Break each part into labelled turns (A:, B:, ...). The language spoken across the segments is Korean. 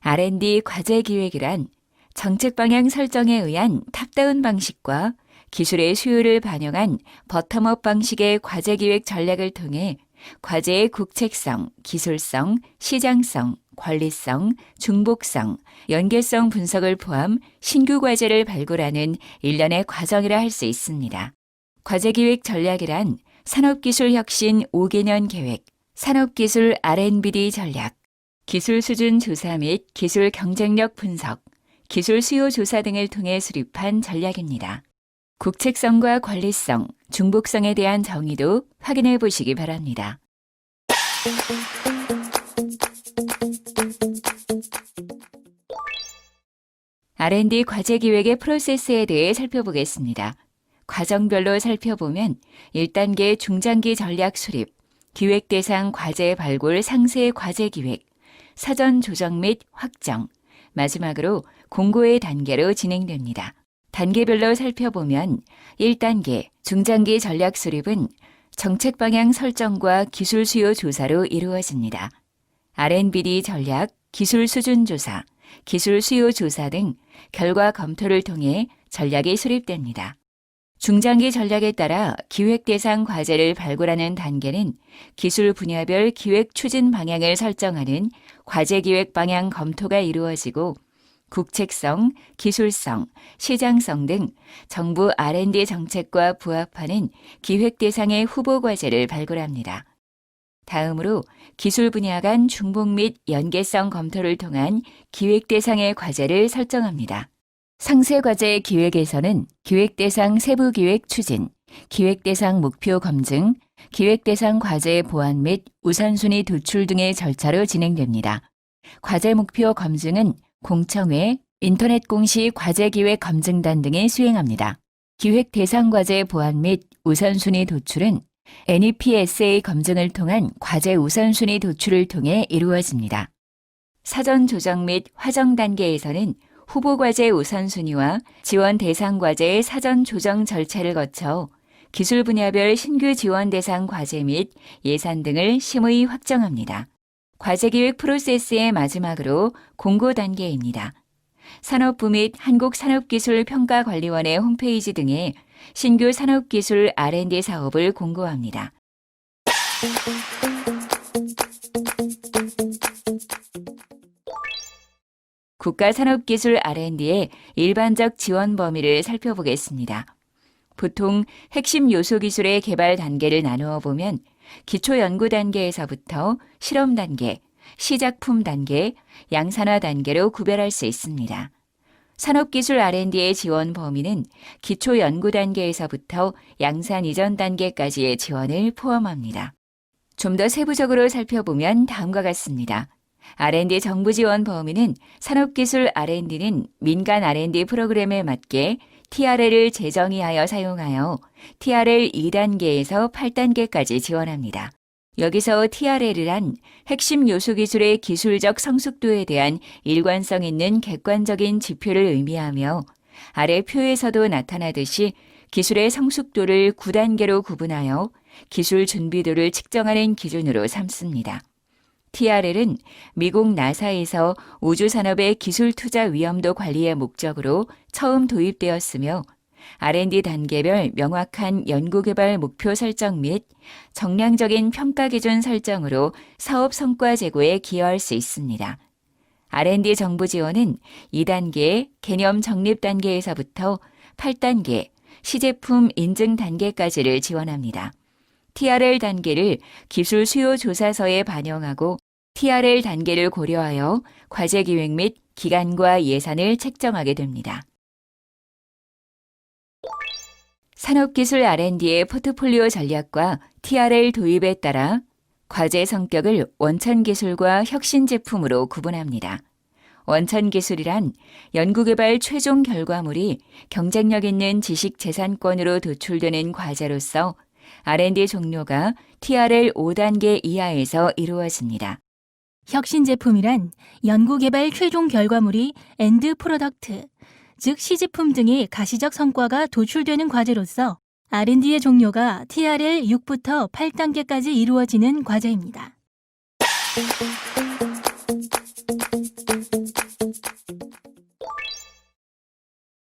A: R&D 과제 기획이란 정책 방향 설정에 의한 탑다운 방식과 기술의 수요를 반영한 버텀업 방식의 과제 기획 전략을 통해 과제의 국책성, 기술성, 시장성, 관리성, 중복성, 연계성 분석을 포함 신규 과제를 발굴하는 일련의 과정이라 할 수 있습니다. 과제 기획 전략이란 산업기술 혁신 5개년 계획, 산업기술 R&D 전략, 기술 수준 조사 및 기술 경쟁력 분석, 기술 수요 조사 등을 통해 수립한 전략입니다. 국책성과 관리성, 중복성에 대한 정의도 확인해 보시기 바랍니다. R&D 과제 기획의 프로세스에 대해 살펴보겠습니다. 과정별로 살펴보면 1단계 중장기 전략 수립, 기획 대상 과제 발굴 상세 과제 기획, 사전 조정 및 확정, 마지막으로 공고의 단계로 진행됩니다. 단계별로 살펴보면 1단계 중장기 전략 수립은 정책 방향 설정과 기술 수요 조사로 이루어집니다. R&BD 전략, 기술 수준 조사, 기술 수요 조사 등 결과 검토를 통해 전략이 수립됩니다. 중장기 전략에 따라 기획 대상 과제를 발굴하는 단계는 기술 분야별 기획 추진 방향을 설정하는 과제 기획 방향 검토가 이루어지고 국책성, 기술성, 시장성 등 정부 R&D 정책과 부합하는 기획 대상의 후보 과제를 발굴합니다. 다음으로 기술 분야 간 중복 및 연계성 검토를 통한 기획 대상의 과제를 설정합니다. 상세 과제 기획에서는 기획 대상 세부 기획 추진, 기획 대상 목표 검증, 기획 대상 과제 보완 및 우선순위 도출 등의 절차로 진행됩니다. 과제 목표 검증은 공청회, 인터넷 공시 과제 기획 검증단 등이 수행합니다. 기획 대상 과제 보완 및 우선순위 도출은 NEPSA 검증을 통한 과제 우선순위 도출을 통해 이루어집니다. 사전 조정 및 화정 단계에서는 후보 과제 우선순위와 지원 대상 과제의 사전 조정 절차를 거쳐 기술 분야별 신규 지원 대상 과제 및 예산 등을 심의 확정합니다. 과제 기획 프로세스의 마지막으로 공고 단계입니다. 산업부 및 한국산업기술평가관리원의 홈페이지 등에 신규 산업기술 R&D 사업을 공고합니다. 국가산업기술 R&D의 일반적 지원 범위를 살펴보겠습니다. 보통 핵심 요소 기술의 개발 단계를 나누어 보면 기초 연구 단계에서부터 실험 단계, 시작품 단계, 양산화 단계로 구별할 수 있습니다. 산업기술 R&D의 지원 범위는 기초 연구 단계에서부터 양산 이전 단계까지의 지원을 포함합니다. 좀 더 세부적으로 살펴보면 다음과 같습니다. R&D 정부 지원 범위는 산업기술 R&D는 민간 R&D 프로그램에 맞게 TRL을 재정의하여 사용하여 TRL 2단계에서 8단계까지 지원합니다. 여기서 TRL이란 핵심 요소 기술의 기술적 성숙도에 대한 일관성 있는 객관적인 지표를 의미하며 아래 표에서도 나타나듯이 기술의 성숙도를 9단계로 구분하여 기술 준비도를 측정하는 기준으로 삼습니다. TRL은 미국 나사에서 우주산업의 기술 투자 위험도 관리의 목적으로 처음 도입되었으며 R&D 단계별 명확한 연구개발 목표 설정 및 정량적인 평가 기준 설정으로 사업 성과 제고에 기여할 수 있습니다. R&D 정부 지원은 2단계 개념 정립 단계에서부터 8단계 시제품 인증 단계까지를 지원합니다. TRL 단계를 기술 수요 조사서에 반영하고 TRL 단계를 고려하여 과제 기획 및 기간과 예산을 책정하게 됩니다. 산업기술 R&D의 포트폴리오 전략과 TRL 도입에 따라 과제 성격을 원천 기술과 혁신 제품으로 구분합니다. 원천 기술이란 연구개발 최종 결과물이 경쟁력 있는 지식 재산권으로 도출되는 과제로서 R&D 종료가 TRL 5단계 이하에서 이루어집니다.
B: 혁신 제품이란 연구개발 최종 결과물이 엔드 프로덕트, 즉 시제품 등의 가시적 성과가 도출되는 과제로서 R&D의 종료가 TRL 6부터 8단계까지 이루어지는 과제입니다.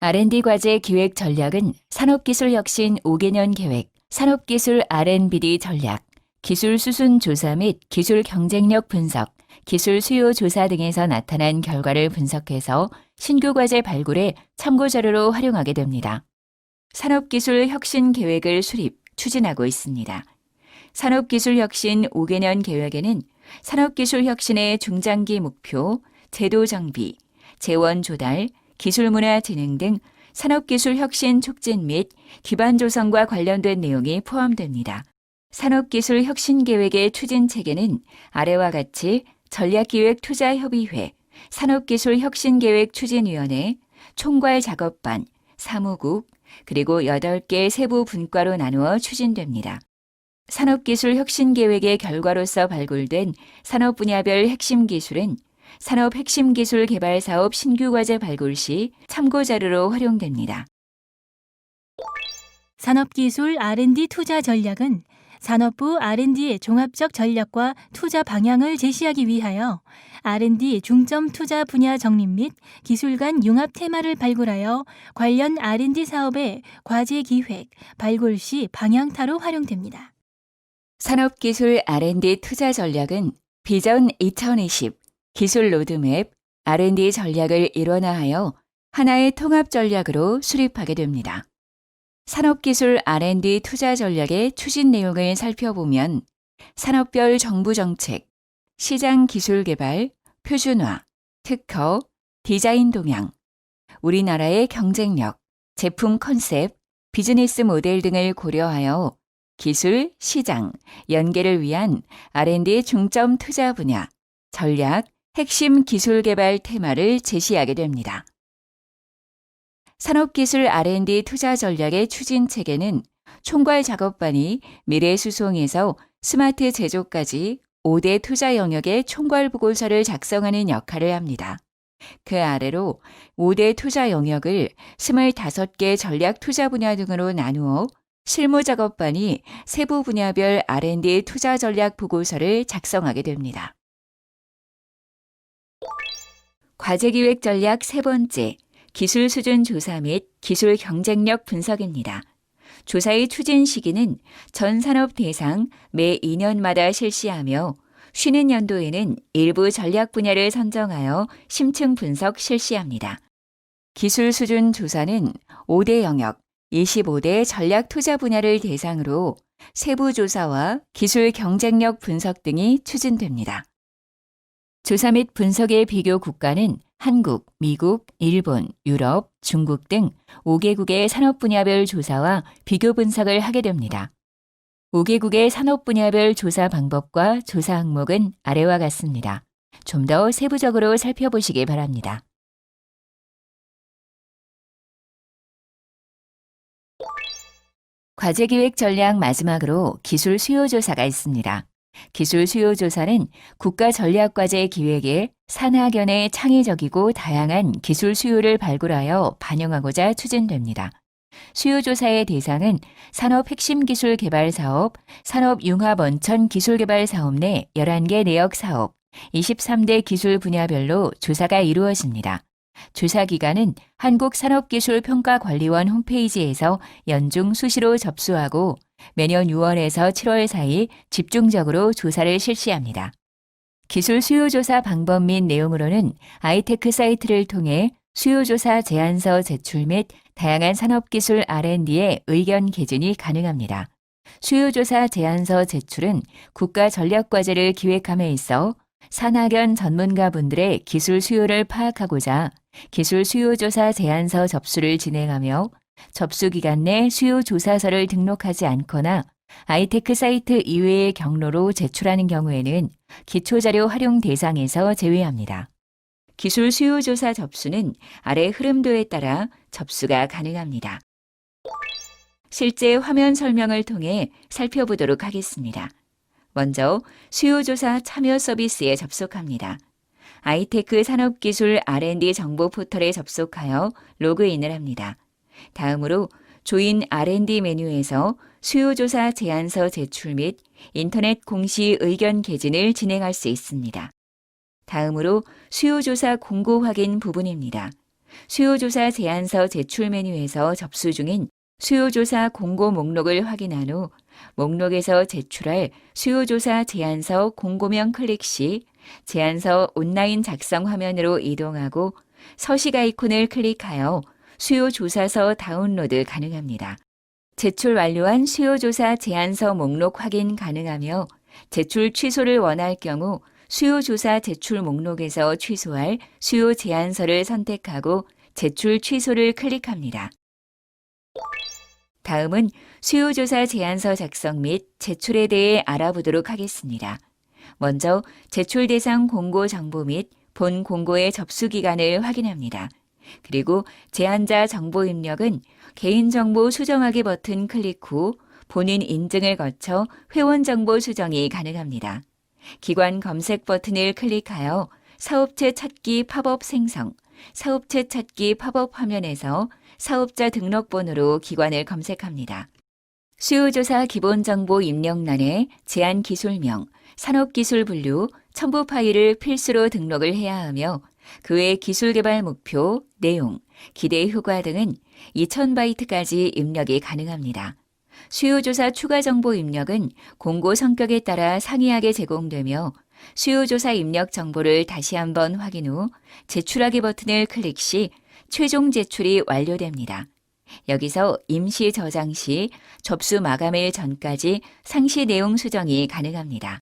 A: R&D 과제 기획 전략은 산업기술 혁신 5개년 계획, 산업기술 R&BD 전략, 기술 수순 조사 및 기술 경쟁력 분석, 기술 수요 조사 등에서 나타난 결과를 분석해서 신규 과제 발굴에 참고 자료로 활용하게 됩니다. 산업기술 혁신 계획을 수립, 추진하고 있습니다. 산업기술 혁신 5개년 계획에는 산업기술 혁신의 중장기 목표, 제도 정비, 재원 조달, 기술문화 진흥 등 산업기술 혁신 촉진 및 기반 조성과 관련된 내용이 포함됩니다. 산업기술 혁신 계획의 추진 체계는 아래와 같이 전략기획 투자협의회, 산업기술 혁신 계획 추진위원회, 총괄 작업반, 사무국, 그리고 8개 세부 분과로 나누어 추진됩니다. 산업기술 혁신 계획의 결과로서 발굴된 산업 분야별 핵심 기술은 산업 핵심 기술 개발 사업 신규 과제 발굴 시 참고 자료로 활용됩니다.
B: 산업기술 R&D 투자 전략은 산업부 R&D의 종합적 전략과 투자 방향을 제시하기 위하여 R&D 중점 투자 분야 정립 및 기술 간 융합 테마를 발굴하여 관련 R&D 사업의 과제 기획, 발굴 시 방향타로 활용됩니다.
A: 산업기술 R&D 투자 전략은 비전 2020 기술 로드맵 R&D 전략을 일원화하여 하나의 통합 전략으로 수립하게 됩니다. 산업기술 R&D 투자 전략의 추진 내용을 살펴보면 산업별 정부 정책, 시장 기술 개발, 표준화, 특허, 디자인 동향, 우리나라의 경쟁력, 제품 컨셉, 비즈니스 모델 등을 고려하여 기술, 시장, 연계를 위한 R&D 중점 투자 분야, 전략, 핵심 기술 개발 테마를 제시하게 됩니다. 산업기술 R&D 투자 전략의 추진 체계는 총괄 작업반이 미래 수송에서 스마트 제조까지 5대 투자 영역의 총괄 보고서를 작성하는 역할을 합니다. 그 아래로 5대 투자 영역을 25개 전략 투자 분야 등으로 나누어 실무 작업반이 세부 분야별 R&D 투자 전략 보고서를 작성하게 됩니다. 과제 기획 전략 세 번째, 기술 수준 조사 및 기술 경쟁력 분석입니다. 조사의 추진 시기는 전 산업 대상 매 2년마다 실시하며 쉬는 연도에는 일부 전략 분야를 선정하여 심층 분석 실시합니다. 기술 수준 조사는 5대 영역, 25대 전략 투자 분야를 대상으로 세부 조사와 기술 경쟁력 분석 등이 추진됩니다. 조사 및 분석의 비교 국가는 한국, 미국, 일본, 유럽, 중국 등 5개국의 산업 분야별 조사와 비교 분석을 하게 됩니다. 5개국의 산업 분야별 조사 방법과 조사 항목은 아래와 같습니다. 좀 더 세부적으로 살펴보시기 바랍니다. 과제 기획 전략 마지막으로 기술 수요 조사가 있습니다. 기술 수요 조사는 국가 전략 과제 기획에 산하견의 창의적이고 다양한 기술 수요를 발굴하여 반영하고자 추진됩니다. 수요 조사의 대상은 산업 핵심 기술 개발 사업, 산업 융합 원천 기술 개발 사업 내 11개 내역 사업, 23대 기술 분야별로 조사가 이루어집니다. 조사 기간은 한국산업기술평가관리원 홈페이지에서 연중 수시로 접수하고 매년 6월에서 7월 사이 집중적으로 조사를 실시합니다. 기술 수요조사 방법 및 내용으로는 아이테크 사이트를 통해 수요조사 제안서 제출 및 다양한 산업기술 R&D의 의견 개진이 가능합니다. 수요조사 제안서 제출은 국가 전략과제를 기획함에 있어 산학연 전문가분들의 기술 수요를 파악하고자 기술 수요조사 제안서 접수를 진행하며 접수 기간 내 수요 조사서를 등록하지 않거나 아이테크 사이트 이외의 경로로 제출하는 경우에는 기초자료 활용 대상에서 제외합니다. 기술 수요 조사 접수는 아래 흐름도에 따라 접수가 가능합니다. 실제 화면 설명을 통해 살펴보도록 하겠습니다. 먼저 수요조사 참여 서비스에 접속합니다. 아이테크 산업기술 R&D 정보 포털에 접속하여 로그인을 합니다. 다음으로 조인 R&D 메뉴에서 수요조사 제안서 제출 및 인터넷 공시 의견 개진을 진행할 수 있습니다. 다음으로 수요조사 공고 확인 부분입니다. 수요조사 제안서 제출 메뉴에서 접수 중인 수요조사 공고 목록을 확인한 후 목록에서 제출할 수요조사 제안서 공고명 클릭 시 제안서 온라인 작성 화면으로 이동하고 서식 아이콘을 클릭하여 수요 조사서 다운로드 가능합니다. 제출 완료한 수요 조사 제안서 목록 확인 가능하며 제출 취소를 원할 경우 수요 조사 제출 목록에서 취소할 수요 제안서를 선택하고 제출 취소를 클릭합니다. 다음은 수요조사 제안서 작성 및 제출에 대해 알아보도록 하겠습니다. 먼저 제출 대상 공고 정보 및 본 공고의 접수 기간을 확인합니다. 그리고 제안자 정보 입력은 개인정보 수정하기 버튼 클릭 후 본인 인증을 거쳐 회원 정보 수정이 가능합니다. 기관 검색 버튼을 클릭하여 사업체 찾기 팝업 생성, 사업체 찾기 팝업 화면에서 사업자 등록번호로 기관을 검색합니다. 수요조사 기본정보 입력란에 제안 기술명, 산업기술 분류, 첨부 파일을 필수로 등록을 해야 하며 그 외 기술 개발 목표, 내용, 기대 효과 등은 2000바이트까지 입력이 가능합니다. 수요조사 추가 정보 입력은 공고 성격에 따라 상이하게 제공되며 수요조사 입력 정보를 다시 한번 확인 후 제출하기 버튼을 클릭 시 최종 제출이 완료됩니다. 여기서 임시 저장 시 접수 마감일 전까지 상시 내용 수정이 가능합니다.